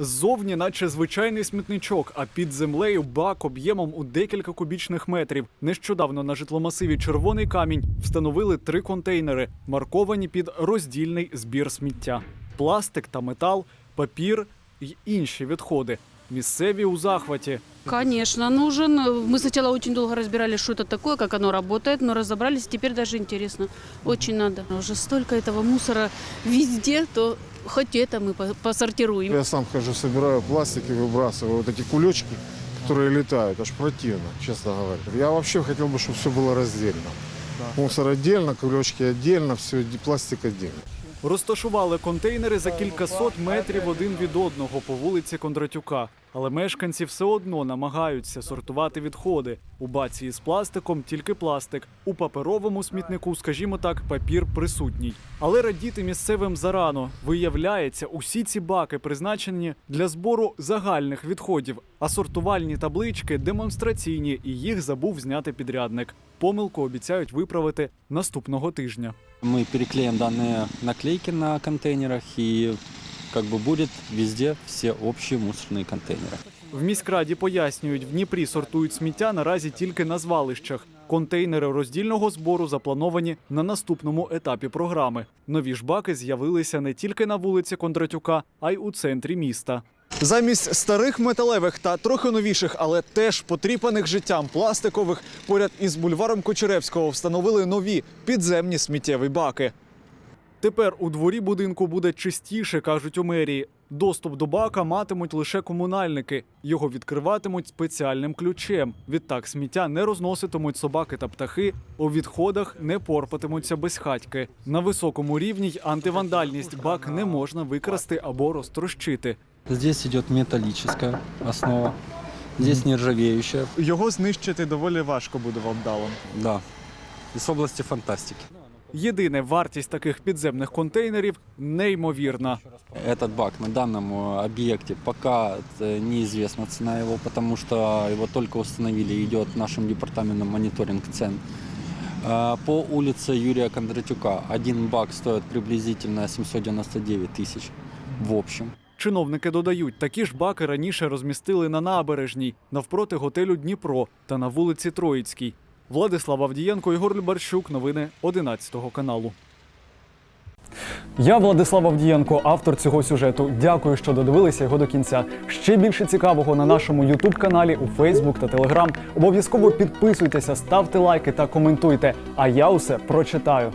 Ззовні, наче звичайний смітничок, а під землею бак об'ємом у декілька кубічних метрів. Нещодавно на житломасиві Червоний камінь встановили три контейнери, марковані під роздільний збір сміття: пластик та метал, папір й інші відходи. Місцеві у захваті. Конечно, нужен. Мы сначала очень долго разбирались, что это такое, как оно работает, но разобрались, теперь даже интересно. Очень надо. Уже столько этого мусора везде, то хоть это мы по- посортируем. Я сам хожу, собираю пластик и выбрасываю вот эти кулечки, которые летают. Аж противно, честно говоря. Я вообще хотел бы, чтобы все было раздельно. Мусор отдельно, кулечки отдельно, все, пластик отдельно. Розташували контейнери за кількасот метрів один від одного по вулиці Кондратюка. Але мешканці все одно намагаються сортувати відходи. У баці із пластиком тільки пластик. У паперовому смітнику, скажімо так, папір присутній. Але радіти місцевим зарано. Виявляється, усі ці баки призначені для збору загальних відходів, а сортувальні таблички демонстраційні, і їх забув зняти підрядник. Помилку обіцяють виправити наступного тижня. Мы переклеим данные наклейки на контейнерах и как бы будет везде все общие мусорные контейнеры. В міськраді пояснюють, в Дніпрі сортують сміття наразі тільки на звалищах. Контейнери роздільного збору заплановані на наступному етапі програми. Нові ж баки з'явилися не тільки на вулиці Кондратюка, а й у центрі міста. Замість старих металевих та трохи новіших, але теж потріпаних життям пластикових, поряд із бульваром Кочеревського встановили нові підземні сміттєві баки. Тепер у дворі будинку буде чистіше, кажуть у мерії. Доступ до бака матимуть лише комунальники. Його відкриватимуть спеціальним ключем. Відтак сміття не розноситимуть собаки та птахи. У відходах не порпатимуться безхатьки. На високому рівні й антивандальність бак не можна викрасти або розтрощити. Здесь идет металлическая основа, здесь нержавеющая, Його знищити доволі важко буде вандалом. да, из области фантастики. Єдине, вартість таких підземних контейнерів неймовірна. Этот бак на данном э, объекте пока э, неизвестна цена его, потому что его только установили, идет нашим департаментом мониторинг цен. Э, По улице Юрия Кондратюка один бак стоит приблизительно 799 тысяч в общем. Чиновники додають, такі ж баки раніше розмістили на набережній, навпроти готелю Дніпро та на вулиці Троїцькій. Владислав Авдієнко, Ігор Любарщук. Новини 11 каналу. Я Владислав Авдієнко, автор цього сюжету. Дякую, що додивилися його до кінця. Ще більше цікавого на нашому Ютуб каналі, у Фейсбук та Телеграм. Обов'язково підписуйтеся, ставте лайки та коментуйте. А я усе прочитаю.